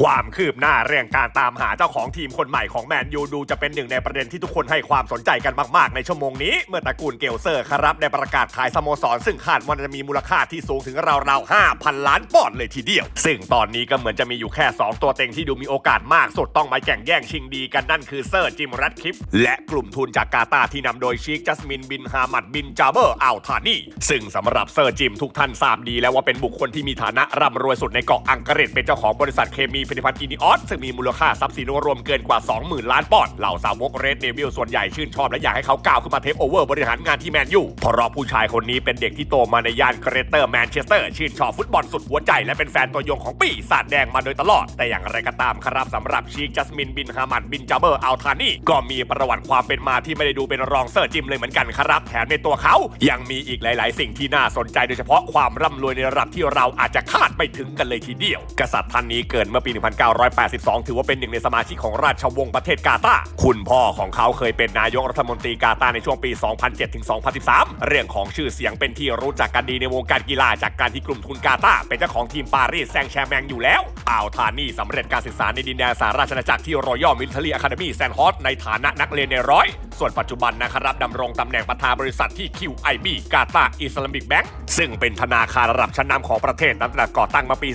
ความคืบหน้าเรื่องการตามหาเจ้าของทีมคนใหม่ของแมนยูดูจะเป็นหนึ่งในประเด็นที่ทุกคนให้ความสนใจกันมาก ๆ ในชั่วโมงนี้ เมื่อตระกูลเกลเซอร์ครับได้ประกาศขายสโมสร ซึ่งคาดว่าจะมีมูลค่าที่สูงถึงราวๆ5,000 ล้านปอนด์เลยทีเดียว ซึ่งตอนนี้ก็เหมือนจะมีอยู่แค่ 2 ตัวเต็งที่ดูมีโอกาสมากสุดต้องมาแข่งแย่งชิงดีกันนั่นคือเซอร์จิมรัตคิปและกลุ่มทุนจากกาตาที่นำโดยชีคจัสมินบินฮามัดบินจาเบอร์อัลทานีซึ่งสำหรับเซอร์จิมทุกท่านทราบดีแล้วว่าเป็นบุคคลที่มีฐานะร่ำรวยสุดในเกาะอังกฤษเป็นเจ้าของบริษัทเคมีผลิตภัณฑ์อินิออสซึ่งมีมูลค่าทรัพย์สินรวมเกินกว่า 20,000 ล้านปอนด์เหล่าสาวกเรดเดวิลส่วนใหญ่ชื่นชอบและอยากให้เขาก้าวขึ้นมาเทคโอเวอร์บริหารงานที่แมนยูเพราะผู้ชายคนนี้เป็นเด็กที่โตมาในย่านเกรเตอร์แมนเชสเตอร์ชื่นชอบฟุตบอลสุดหัวใจและเป็นแฟนตัวยงของปีศาจแดงมาโดยตลอด แต่อย่างไรก็ตามครับสำหรับชีคจัสมินบินฮามัดบินจาเบอร์อัลทานีก็มีประวัติความเป็นมาที่ไม่ได้ดูเป็นรองเซอร์จิมเลยเหมือนกันครับแถมในตัวเขายังมีอีกหลาย ๆ สิ่งที่น่าสนใจโดยเฉพาะความร่ำรวยในระดับที่เราอาจจะคาดไม่ถึงกันเลยทีเดียว กษัตริย์ท่านนี้เกิดเมื่อปี1982 ถือว่าเป็นหนึ่งในสมาชิกของราชวงศ์ประเทศกาตาร์คุณพ่อของเขาเคยเป็นนายกรัฐมนตรีกาตาร์ในช่วงปี 2007 ถึง 2013 เรื่องของชื่อเสียงเป็นที่รู้จักกันดีในวงการกีฬาจากการที่กลุ่มทุนกาตาร์เป็นเจ้าของทีมปารีสแซงแชร์แมงอยู่แล้วอัลทานีสำเร็จการศึกษาในดินแดนสหราชอาณาจักรที่รอยัลมิลิเทอรี่อะคาเดมี่แซนฮอสในฐานะนักเรียนในร้อย ส่วนปัจจุบันนะครับดำรงตำแหน่งประธานบริษัทที่ QIB กาตาร์อิสลามิกแบงก์ซึ่งเป็นธนาคารระดับชั้นนำของประเทศตั้งแต่ก่อตั้งมาปี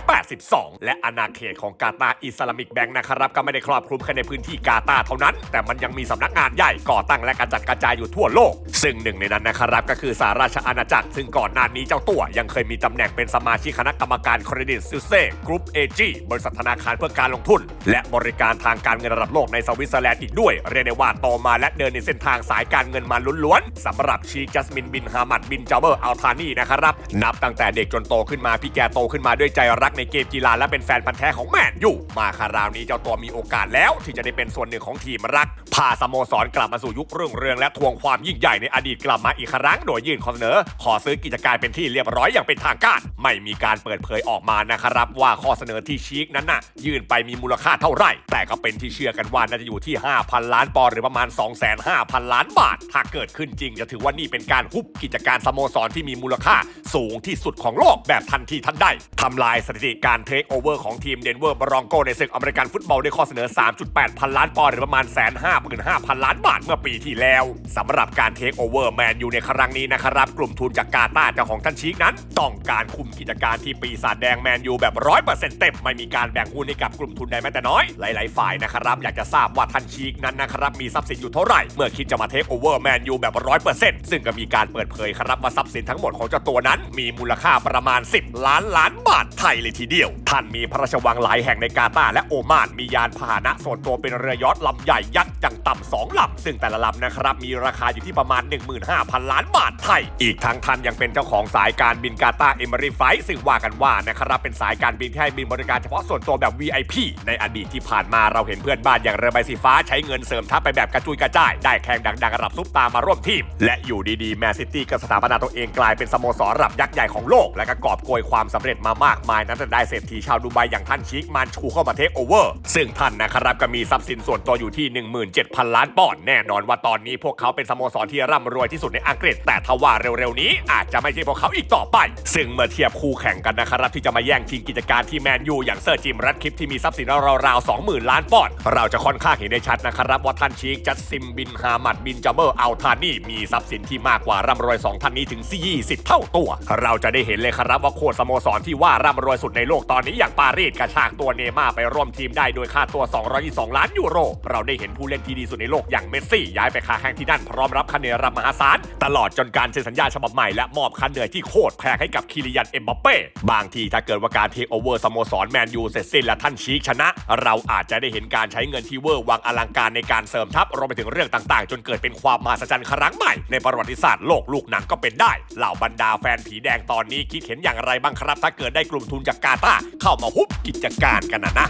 1982 และอาณาเขตของกาตาร์อิสลามิกแบงก์นะครับก็ไม่ได้ครอบคลุมแค่ในพื้นที่กาตาร์เท่านั้น แต่มันยังมีสำนักงานใหญ่ก่อตั้งและกระจัดกระจายอยู่ทั่วโลก ซึ่งหนึ่งในนั้นนะครับก็คือสหราชอาณาจักร ซึ่งก่อนหน้านี้เจ้าตัว ยังเคยมีตำแหน่งเป็นสมาชิกคณะกรรมการเครดิตซิลเซ่กรุ๊ปเอจีบริษัทธนาคารเพื่อการลงทุน และบริการทางการเงินระดับโลกในสวิตเซอร์แลนด์อีกด้วย เรียกได้ว่าโตมาและเดินในเส้นทางสายการเงินมาล้วนๆสำหรับชีจัสมินบินฮามัดบินจาเบอร์อัลทานีนะครับ นับตั้งแต่เด็กจนโตขึ้นมาพี่แกโตขึ้นมาด้วยใจรักในเกมกีฬาและเป็นแฟนพันธ์แท้ของแมนยูมาคาราวนี้เจ้าตัวมีโอกาสแล้วที่จะได้เป็นส่วนหนึ่งของทีมรักพาสโมสรกลับมาสู่ยุครุ่งเรืองและทวงความยิ่งใหญ่ในอดีตกลับมาอีกครั้งโดยยื่นข้อเสนอ ขอซื้อกิจการเป็นที่เรียบร้อยอย่างเป็นทางการ ไม่มีการเปิดเผยออกมานะครับ ว่าข้อเสนอที่ชีกนั้นน่ะ ยื่นไปมีมูลค่าเท่าไหร่ แต่ก็เป็นที่เชื่อกันว่าน่าจะอยู่ที่ 5,000 ล้านปอนด์หรือประมาณ 2,500 ล้านบาท ถ้าเกิดขึ้นจริงจะถือว่านี่เป็นการฮุบกิจการสโมสรที่มีมูลค่าสูงที่สุดของโลกแบบทันทีทันใดทำลายสถิติการเทคโอเวอร์ของทีมเดนเวอร์บรองโกในศึกอเมริกันฟุตบอลด้วยข้อเสนอ 3.8 พันล้านปอนด์หรือประมาณ155,000ล้านบาทเมื่อปีที่แล้วสำหรับการเทคโอเวอร์แมนยูในครั้งนี้นะครับ กลุ่มทุนจากกาตาเจ้าของท่านชีกนั้น ต้องการคุมกิจการที่ปีศาจแดงแมนยูแบบร้อยเปอร์เซ็นต์เต็มไม่มีการแบ่งหุ้นให้กับกลุ่มทุนใดแม้แต่น้อยหลาย ๆ ฝ่ายนะครับอยากจะทราบว่าท่านชีกนั้นนะครับมีทรัพย์สินอยู่เท่าไหร่ เมื่อคิดจะมาเทคโอเวอร์แมนยูแบบร้อยเปอร์เซ็นต์ซึ่งก็มีการเปิดเผยครับว่าทรัพย์สินทั้งหมดของเจ้าตัวนั้น มีมูลค่าประมาณ 10 ล้านล้านบาทไทยเลยทีเดียว ท่านมีพระราชวังหลายแห่งในกาตาร์และโอมาน มียานพาหนะส่วนตัวเป็นเรือยอทลำใหญ่ยักษ์อย่างต่ำสองลำซึ่งแต่ละลำนะครับมีราคาอยู่ที่ประมาณ 15,000 ล้านบาทไทย อีกทั้งท่านยังเป็นเจ้าของสายการบินกาตาร์เอม r รีไฟซึ่งว่ากันว่านะครับเป็นสายการบินที่ให้บินบริการเฉพาะส่วนตัวแบบ VIP ในอดีตที่ผ่านมาเราเห็นเพื่อนบ้านอย่างเรือใบสีฟ้าใช้เงินเสริมทัพไปแบบระจุยกระจาย ได้แข่งดังๆระดับซุปตามาร่วมทีม และอยู่ดีๆ แมนซิตี้ก็สถาปนาตัวเองกลายเป็นสโมสรระดับยักษ์ใหญ่ของโลก และก็กอบโกยความสำเร็จมามากมาย นั้นแต่ได้เศรษฐีชาวดูไบอย่างท่านชิคมันชูเข้ามาเทคโอเวอร์ ซึ่งท่านนะครับก็มีทรัพย์สินส่วนตัวอยู่ที่ 17,000 ล้านปอนด์แน่นอนว่าตอนนี้พวกเขาเป็นสโมสรที่ร่ำรวยที่สุดในอังกฤษ แต่ทว่าเร็วๆนี้อาจจะไม่ใช่พวกเขาอีกต่อไป ซึ่งเมื่อเทียบคู่แข่งกันนะครับที่จะมาแย่งชิงกิจการที่แมนยูอย่างเซอร์จิมรัดคลิปที่มีทรัพย์สินราวๆ20,000 ล้านปอนด์เราจะค่อนข้างเห็นได้ชัดนะครับว่าท่านชีคจัดซิมบินฮามัดบินจัมเบอร์อัลทานีมีทรัพย์สินที่มากกว่าร่ำรวยสองท่านนี้ถึง 40 เท่าตัว เราจะได้เห็นเลยครับว่าโค้ชสโมสรที่ว่าร่ำรวยสุดในโลกตอนนี้อย่างปารีสกระชากตัวเนม่าไปร่วมทีมได้โดยค่าตัว 222 ล้านยูโร เราได้เห็นผู้เล่นที่ดีสุดในโลกอย่างเมสซี่ ย้ายไปค้าแข่งที่นั่นพร้อมรับค่าเหนื่อยรับมหาศาลตลอดจนการเซ็นสัญญาฉบับใหม่และมอบค่าเหนื่อยที่โคตรแพงให้กับคิริยันเอ็มบัปเป้บางทีถ้าเกิดว่าการเทคโอเวอร์สโมสรแมนยูเสร็จสิ้นและท่านชีคชนะ เราอาจจะได้เห็นการใช้เงินที่เวอร์วังอลังการในการเสริมทัพรวมไปถึงเรื่องต่างๆ จนเกิดเป็นความมหัศจรรย์ครั้งใหม่ ในประวัติศาสตร์โลกลูกหนังก็เป็นได้ เหล่าบรรดาแฟนผีแดงตอนนี้คิดเห็นอย่างไรบ้างครับ ถ้าเกิดได้กลุ่มทุนจากกาตาเข้ามาฮุบกิจการกันนะนะ